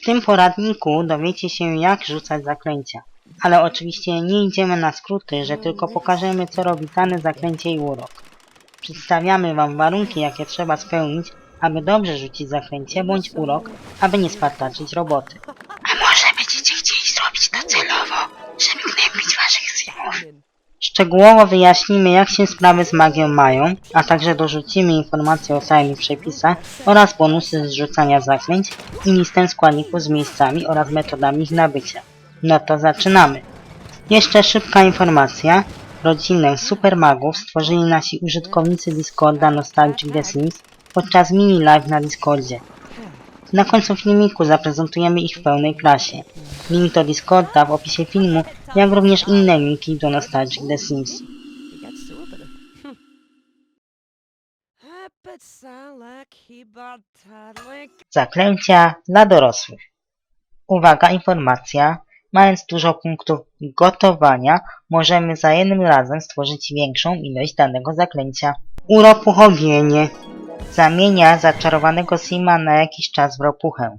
W tym poradniku dowiecie się jak rzucać zaklęcia. Ale oczywiście nie idziemy na skróty, że tylko pokażemy co robi dane zaklęcie i urok. Przedstawiamy wam warunki jakie trzeba spełnić, aby dobrze rzucić zaklęcie bądź urok, aby nie spartaczyć roboty. Szczegółowo wyjaśnimy jak się sprawy z magią mają, a także dorzucimy informacje o samych przepisach oraz bonusy z rzucania zaklęć i listę składników z miejscami oraz metodami ich nabycia. No to zaczynamy. Jeszcze szybka informacja. Rodzinę supermagów stworzyli nasi użytkownicy Discorda Nostalgic The Sims podczas mini live na Discordzie. Na końcu filmiku zaprezentujemy ich w pełnej klasie. Link do Discorda w opisie filmu, jak również inne linki do Nostalgic The Sims. Zaklęcia dla dorosłych. Uwaga, informacja. Mając dużo punktów gotowania, możemy za jednym razem stworzyć większą ilość danego zaklęcia. Uropuchowienie. Zamienia zaczarowanego Sima na jakiś czas w ropuchę.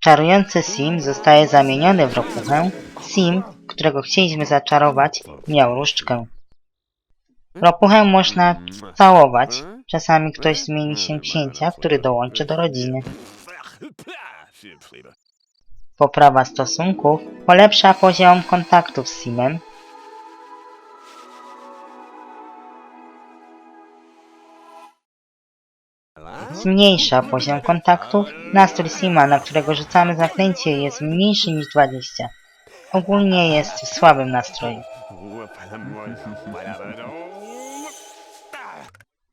Czarujący Sim zostaje zamieniony w ropuchę. Sim, którego chcieliśmy zaczarować, miał różdżkę. Ropuchę można całować. Czasami ktoś zmieni się księcia, który dołączy do rodziny. Poprawa stosunków polepsza poziom kontaktów z Simem. Zmniejsza poziom kontaktów. Nastrój Sima, na którego rzucamy zaklęcie, jest mniejszy niż 20. Ogólnie jest w słabym nastroju.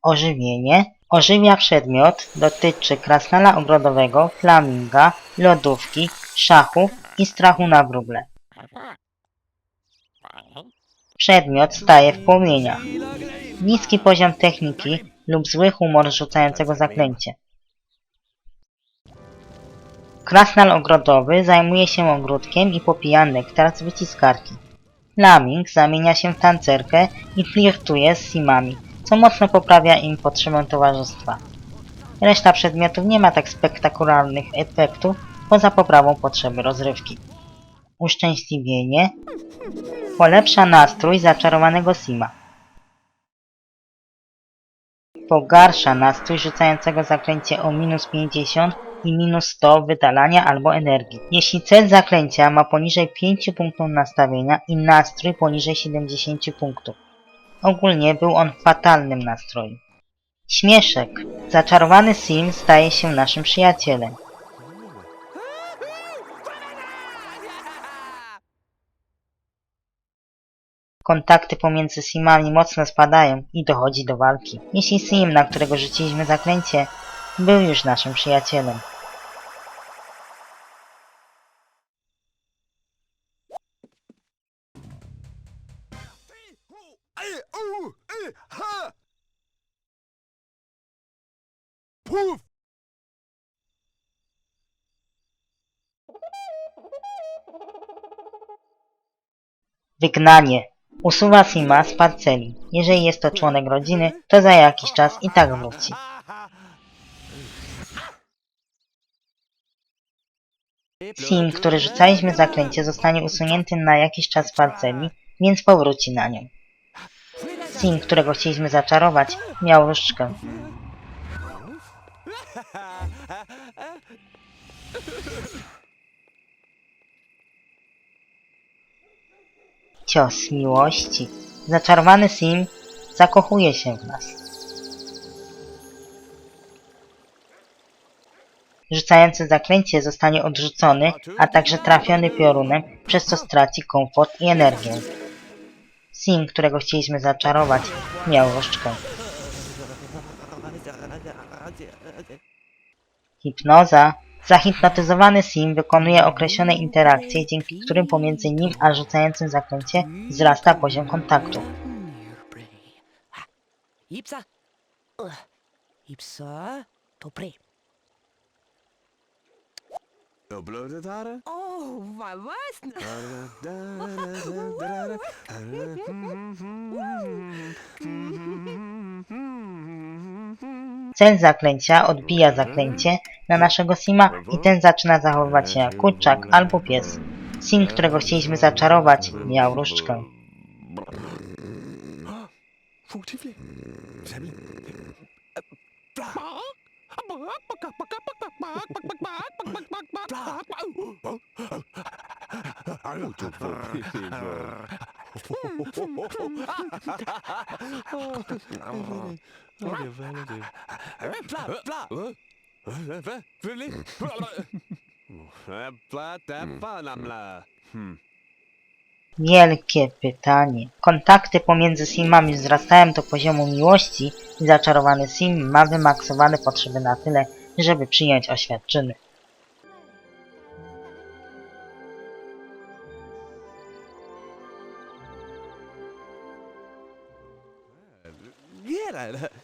Ożywienie. Ożywia przedmiot, dotyczy krasnala ogrodowego, flaminga, lodówki, szachu i strachu na wróble. Przedmiot staje w płomieniach. Niski poziom techniki lub zły humor rzucającego zaklęcie. Krasnal ogrodowy zajmuje się ogródkiem i popija nektar z wyciskarki. Flaming zamienia się w tancerkę i flirtuje z simami, co mocno poprawia im potrzebę towarzystwa. Reszta przedmiotów nie ma tak spektakularnych efektów poza poprawą potrzeby rozrywki. Uszczęśliwienie polepsza nastrój zaczarowanego Sima. Pogarsza nastrój rzucającego zaklęcie o minus 50 i minus 100 wydalania albo energii. Jeśli cel zaklęcia ma poniżej 5 punktów nastawienia i nastrój poniżej 70 punktów. Ogólnie był on w fatalnym nastroju. Śmieszek. Zaczarowany Sim staje się naszym przyjacielem. Kontakty pomiędzy Simami mocno spadają i dochodzi do walki. Jeśli Sim, na którego rzuciliśmy zaklęcie, był już naszym przyjacielem. Wygnanie. Usuwa Sima z parceli. Jeżeli jest to członek rodziny, to za jakiś czas i tak wróci. Sim, który rzucaliśmy zaklęcie, zostanie usunięty na jakiś czas z parceli, więc powróci na nią. Sim, którego chcieliśmy zaczarować, miał różdżkę. Cios miłości. Zaczarowany Sim zakochuje się w nas. Rzucający zaklęcie zostanie odrzucony, a także trafiony piorunem, przez co straci komfort i energię. Sim, którego chcieliśmy zaczarować, miał różdżkę. Hipnoza. Zahipnotyzowany Sim wykonuje określone interakcje, dzięki którym pomiędzy nim a rzucającym zaklęcie wzrasta poziom kontaktu. Ipsa. Ipsa. Topre. Blödetare? Oh, vad var Cel zaklęcia odbija zaklęcie na naszego Sima i ten zaczyna zachowywać się jak kurczak albo pies. Sim, którego chcieliśmy zaczarować, miał różdżkę. Fugtifli. Semle. Wielkie pytanie. Kontakty pomiędzy Simami wzrastają do poziomu miłości i zaczarowany Sim ma wymaksowane potrzeby na tyle, żeby przyjąć oświadczyny. Geralt.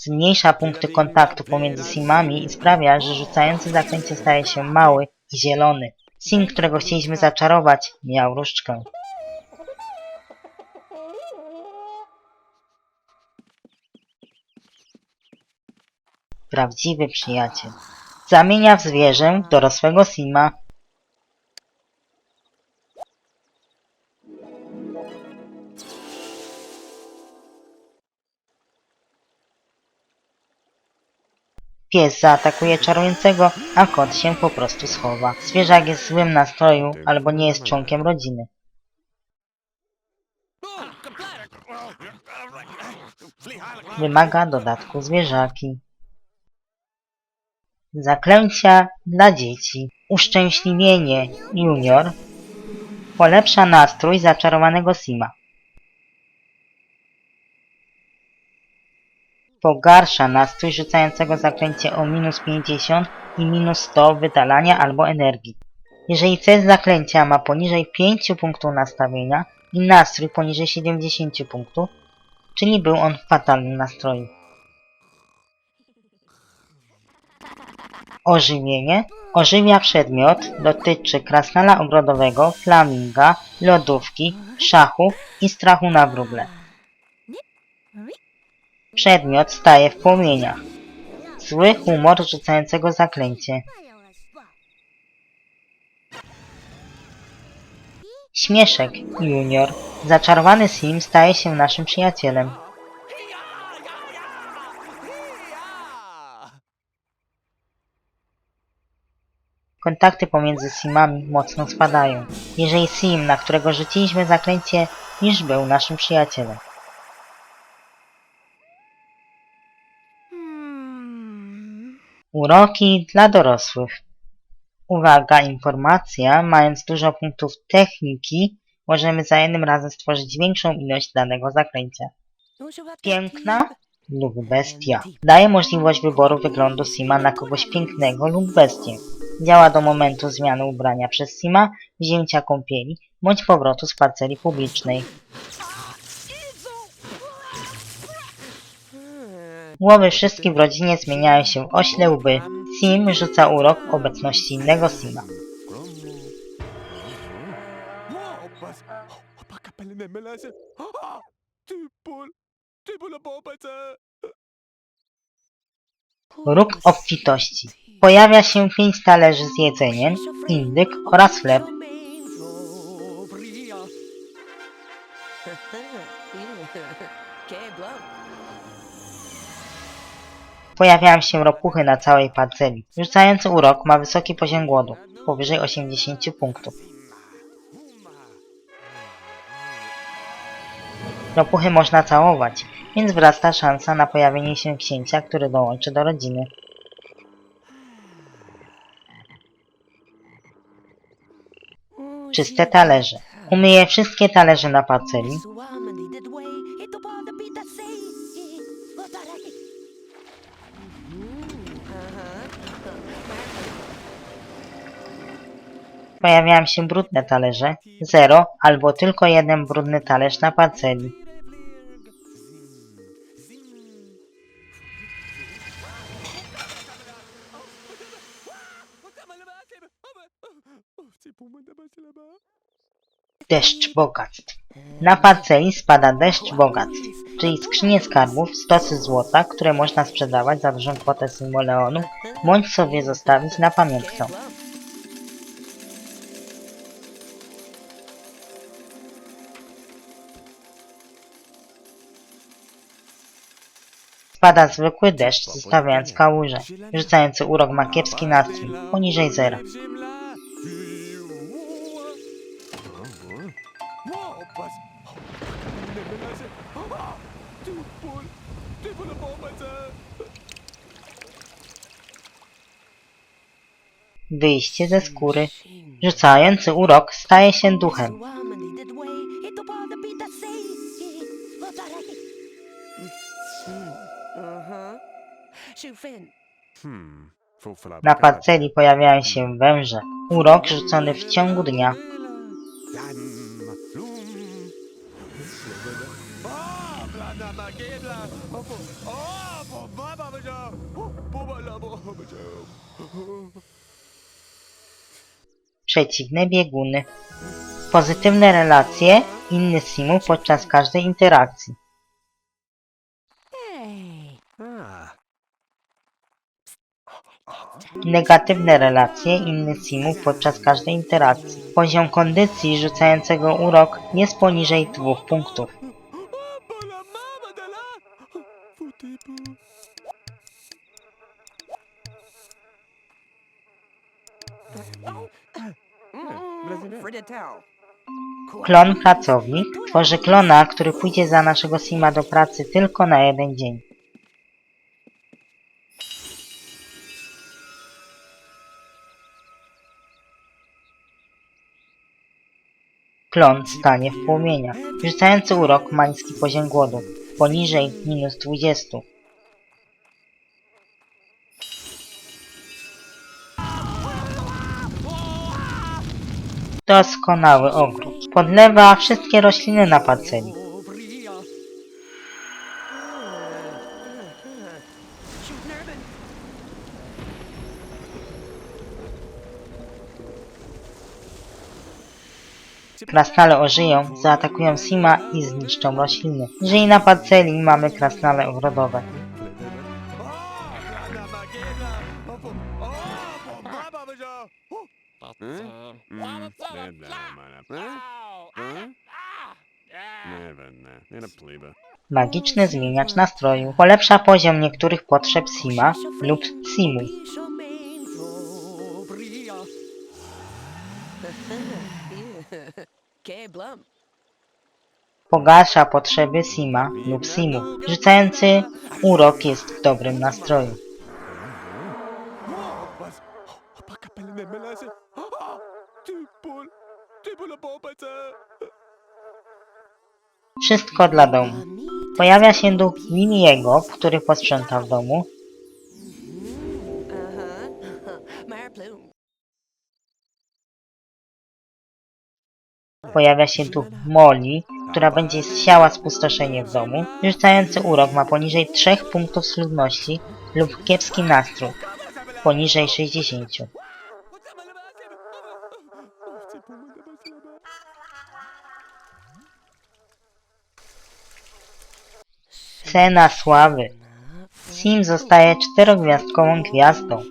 Zmniejsza punkty kontaktu pomiędzy Simami i sprawia, że rzucający zaklęcie staje się mały i zielony. Sim, którego chcieliśmy zaczarować, miał różdżkę. Prawdziwy przyjaciel. Zamienia w zwierzę dorosłego Sima. Pies zaatakuje czarującego, a kot się po prostu schowa. Zwierzak jest w złym nastroju albo nie jest członkiem rodziny. Wymaga dodatku zwierzaki. Zaklęcia dla dzieci. Uszczęśliwienie junior polepsza nastrój zaczarowanego Sima. Pogarsza nastrój rzucającego zaklęcie o minus 50 i minus 100 wydalania albo energii. Jeżeli cel zaklęcia ma poniżej 5 punktów nastawienia i nastrój poniżej 70 punktów, czyli był on w fatalnym nastroju. Ożywienie ożywia przedmiot, dotyczy krasnala ogrodowego, flaminga, lodówki, szachu i strachu na wróble. Przedmiot staje w płomieniach. Zły humor rzucającego zaklęcie. Śmieszek junior. Zaczarowany Sim staje się naszym przyjacielem. Kontakty pomiędzy Simami mocno spadają. Jeżeli Sim, na którego rzuciliśmy zaklęcie, już był naszym przyjacielem. Uroki dla dorosłych. Uwaga, informacja, mając dużo punktów techniki, możemy za jednym razem stworzyć większą ilość danego zaklęcia. Piękna lub bestia. Daje możliwość wyboru wyglądu Sima na kogoś pięknego lub bestię. Działa do momentu zmiany ubrania przez Sima, wzięcia kąpieli bądź powrotu z parceli publicznej. Głowy wszystkich w rodzinie zmieniają się w ośle łby. Sim rzuca urok obecności innego Sima. Róg obfitości. Pojawia się pięć talerzy z jedzeniem, indyk oraz chleb. Pojawiają się ropuchy na całej parceli. Rzucający urok ma wysoki poziom głodu, powyżej 80 punktów. Ropuchy można całować, więc wzrasta szansa na pojawienie się księcia, który dołączy do rodziny. Czyste talerze. Umyje wszystkie talerze na parceli. Pojawiają się brudne talerze, 0 albo tylko jeden brudny talerz na parceli. Deszcz bogactw. Na parceli spada deszcz bogactw, czyli skrzynie skarbów, stosy złota, które można sprzedawać za dużą kwotę simoleonu, bądź sobie zostawić na pamiątkę. Spada zwykły deszcz, zostawiając kałuże. Rzucający urok ma kiepski nastrój, poniżej zera. Wyjście ze skóry. Rzucający urok staje się duchem. Na parceli pojawiają się węże. Urok rzucony w ciągu dnia. Przeciwne bieguny. Pozytywne relacje inny simu podczas każdej interakcji. Hey. Ah. Negatywne relacje inny simu podczas każdej interakcji. Poziom kondycji rzucającego urok jest poniżej dwóch punktów. Klon pracownik tworzy klona, który pójdzie za naszego sima do pracy tylko na jeden dzień. Klon stanie w płomieniach. Rzucający urok ma niski poziom głodu, poniżej minus 20. Doskonały ogród. Podlewa wszystkie rośliny na parceli. Krasnale ożyją, zaatakują Sima i zniszczą rośliny. Jeżeli na parceli mamy krasnale ogrodowe. Magiczny zmieniacz nastroju polepsza poziom niektórych potrzeb Sima lub Simu. Pogarsza potrzeby Sima lub Simu. Rzucający urok jest w dobrym nastroju. Wszystko dla domu. Pojawia się duch Miniego, który posprząta w domu. Pojawia się duch Molly, która będzie siała spustoszenie w domu. Rzucający urok ma poniżej 3 punktów sludności lub kiepski nastrój. Poniżej 60. C'est pour moi d'abord, c'est là-bas. Cena sławy. Sim zostaje czterogwiazdkową gwiazdą.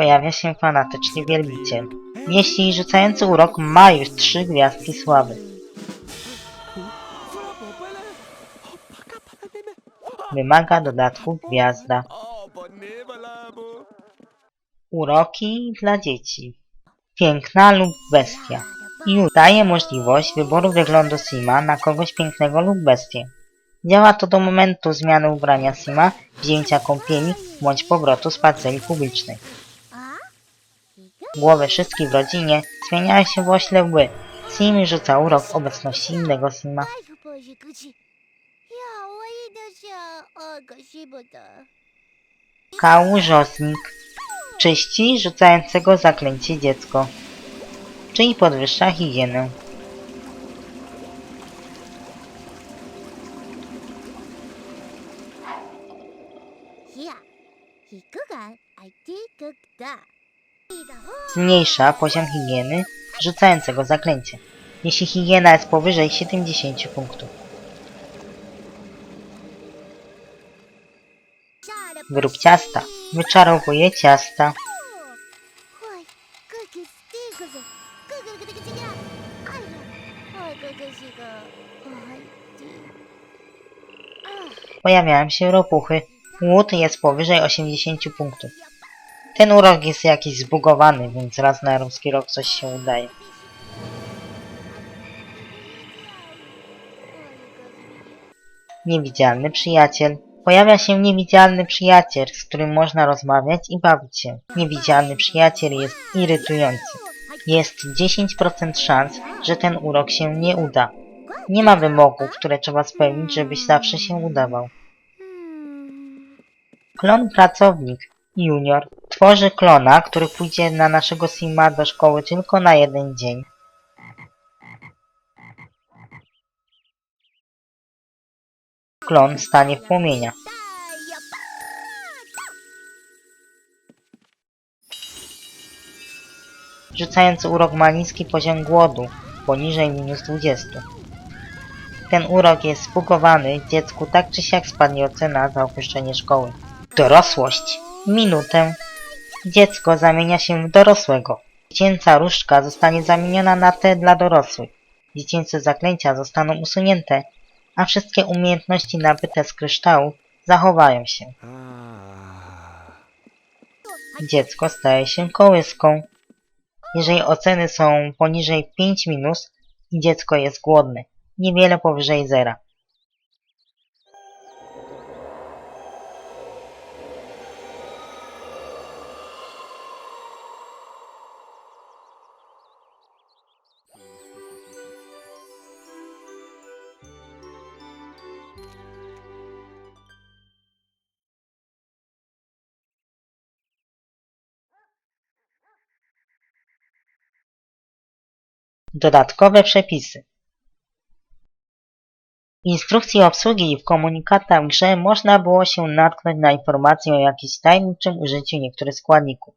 Pojawia się fanatyczny wielbiciel. Jeśli rzucający urok ma już trzy gwiazdki sławy. Wymaga dodatku gwiazda. Uroki dla dzieci. Piękna lub bestia. I daje możliwość wyboru wyglądu Sima na kogoś pięknego lub bestię. Działa to do momentu zmiany ubrania Sima, wzięcia kąpieli bądź powrotu z parceli publicznej. Głowy wszystkich w rodzinie zmieniają się w ośle łby. Simi rzuca urok w obecności innego Sima. Kałużosnik czyści rzucającego zaklęcie dziecko, czyli podwyższa higienę. Yeah, he could I did cook that. Zmniejsza poziom higieny rzucającego zaklęcie. Jeśli higiena jest powyżej 70 punktów. Wyrób ciasta. Wyczarowuje ciasta. Pojawiają się ropuchy. Łód jest powyżej 80 punktów. Ten urok jest jakiś zbugowany, więc raz na ruski rok coś się udaje. Niewidzialny przyjaciel. Pojawia się niewidzialny przyjaciel, z którym można rozmawiać i bawić się. Niewidzialny przyjaciel jest irytujący. Jest 10% szans, że ten urok się nie uda. Nie ma wymogów, które trzeba spełnić, żebyś zawsze się udawał. Klon pracownik junior tworzy klona, który pójdzie na naszego Sima do szkoły tylko na jeden dzień. Klon stanie w płomieniach. Rzucając urok ma niski poziom głodu, poniżej minus 20. Ten urok jest spugowany, dziecku tak czy siak spadnie ocena za opuszczenie szkoły. Dorosłość. Minutę. Dziecko zamienia się w dorosłego. Dziecięca różdżka zostanie zamieniona na tę dla dorosłych. Dziecięce zaklęcia zostaną usunięte, a wszystkie umiejętności nabyte z kryształu zachowają się. Dziecko staje się kołyską. Jeżeli oceny są poniżej 5 minus i dziecko jest głodne, niewiele powyżej zera. Dodatkowe przepisy. W instrukcji obsługi i w komunikatach w grze można było się natknąć na informację o jakimś tajemniczym użyciu niektórych składników.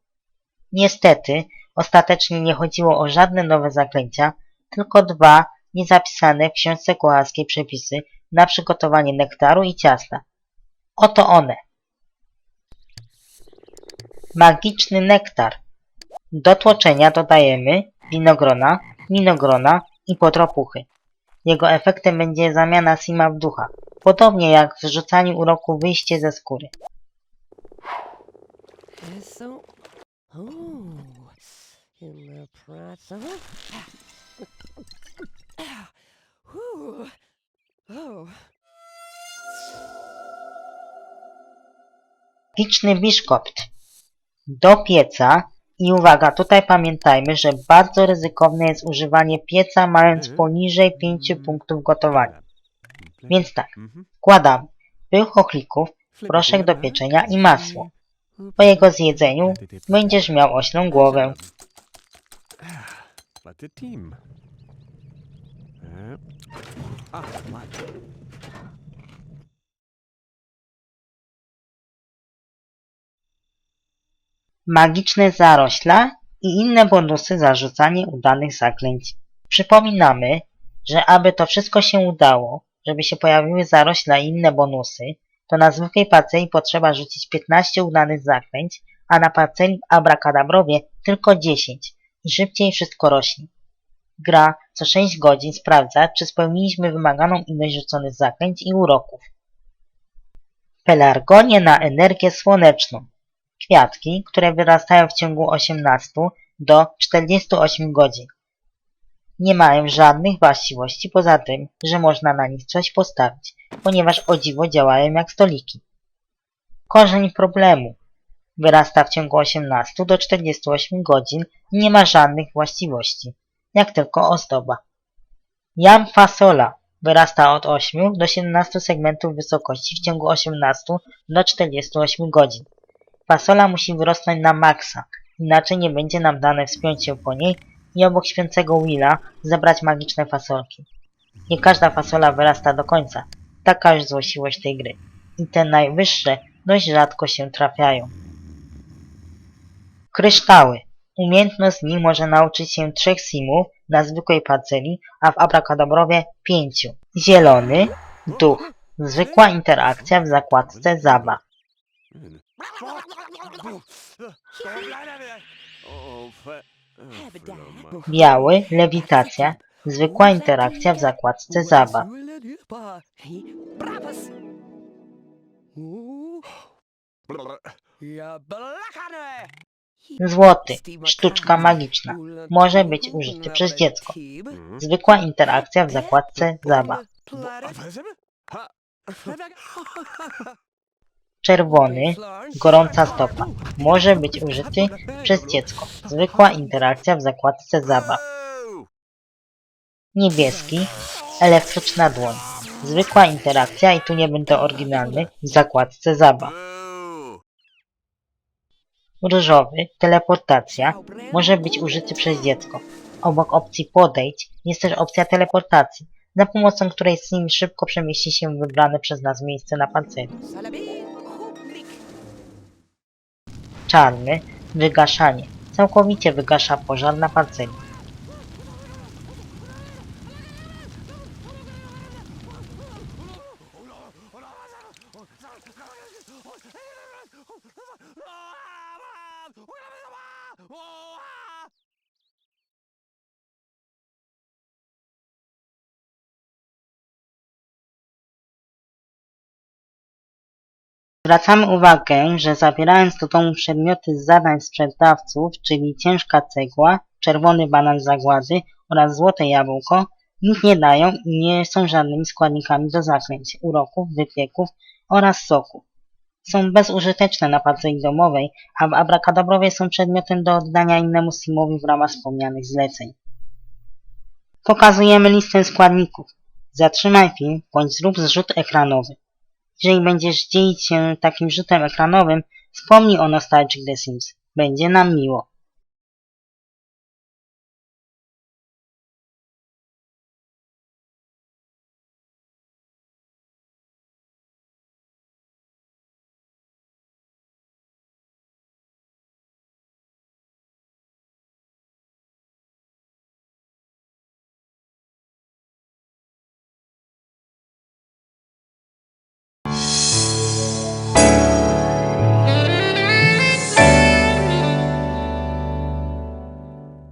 Niestety, ostatecznie nie chodziło o żadne nowe zaklęcia, tylko dwa niezapisane w książce kucharskiej przepisy na przygotowanie nektaru i ciasta. Oto one. Magiczny nektar. Do tłoczenia dodajemy winogrona, winogrona i potropuchy. Jego efektem będzie zamiana Sima w ducha, podobnie jak w rzucaniu uroku wyjście ze skóry. So, oh, in the process. Whew. Oh, Magiczny biszkopt. Do pieca i uwaga, tutaj pamiętajmy, że bardzo ryzykowne jest używanie pieca mając poniżej 5 punktów gotowania. Więc tak, Mhm. wkładamy pył chochlików, proszek do pieczenia i masło. Po jego zjedzeniu będziesz miał oślą głowę. Team. Ah, magiczne zarośla i inne bonusy za rzucanie udanych zaklęć. Przypominamy, że aby to wszystko się udało, żeby się pojawiły zarośla i inne bonusy, to na zwykłej parceli potrzeba rzucić 15 udanych zaklęć, a na parceli w Abracadabrowie tylko 10 i szybciej wszystko rośnie. Gra co 6 godzin sprawdza, czy spełniliśmy wymaganą ilość rzuconych zaklęć i uroków. Pelargonie na energię słoneczną kwiatki, które wyrastają w ciągu 18 do 48 godzin. Nie mają żadnych właściwości poza tym, że można na nich coś postawić, ponieważ o dziwo działają jak stoliki. Korzeń problemu. Wyrasta w ciągu 18 do 48 godzin i nie ma żadnych właściwości, jak tylko ozdoba. Jam fasola. wyrasta od 8 do 17 segmentów wysokości w ciągu 18 do 48 godzin. Fasola musi wyrosnąć na maksa, inaczej nie będzie nam dane wspiąć się po niej i obok świętego Willa zebrać magiczne fasolki. Nie każda fasola wyrasta do końca, taka już złośliwość tej gry. I te najwyższe dość rzadko się trafiają. Kryształy. Umiejętność z może nauczyć się trzech simów na zwykłej parceli, a w abrakadabrowie pięciu. Zielony, duch. Zwykła interakcja w zakładce zabaw. Biały, lewitacja. Zwykła interakcja w zakładce zabaw. Złoty, sztuczka magiczna. Może być użyty przez dziecko. Zwykła interakcja w zakładce zabaw. Czerwony, gorąca stopa. Może być użyty przez dziecko. Zwykła interakcja w zakładce zabaw. Niebieski, elektryczna dłoń. Zwykła interakcja i tu nie będę oryginalny w zakładce zabaw. Różowy, teleportacja, może być użyty przez dziecko. Obok opcji podejdź jest też opcja teleportacji, za pomocą której sim szybko przemieści się wybrane przez nas miejsce na parceli. Czarny, wygaszanie. Całkowicie wygasza pożar na parceli. Zwracamy uwagę, że zabierając do domu przedmioty z zadań sprzedawców, czyli ciężka cegła, czerwony banan zagłady oraz złote jabłko, nic nie dają i nie są żadnymi składnikami do zaklęć, uroków, wypieków oraz soków. Są bezużyteczne na parceli domowej, a w abrakadabrowie są przedmiotem do oddania innemu simowi w ramach wspomnianych zleceń. Pokazujemy listę składników. Zatrzymaj film bądź zrób zrzut ekranowy. Jeżeli będziesz dzielić się takim rzutem ekranowym, wspomnij o Nostalgic The Sims. Będzie nam miło.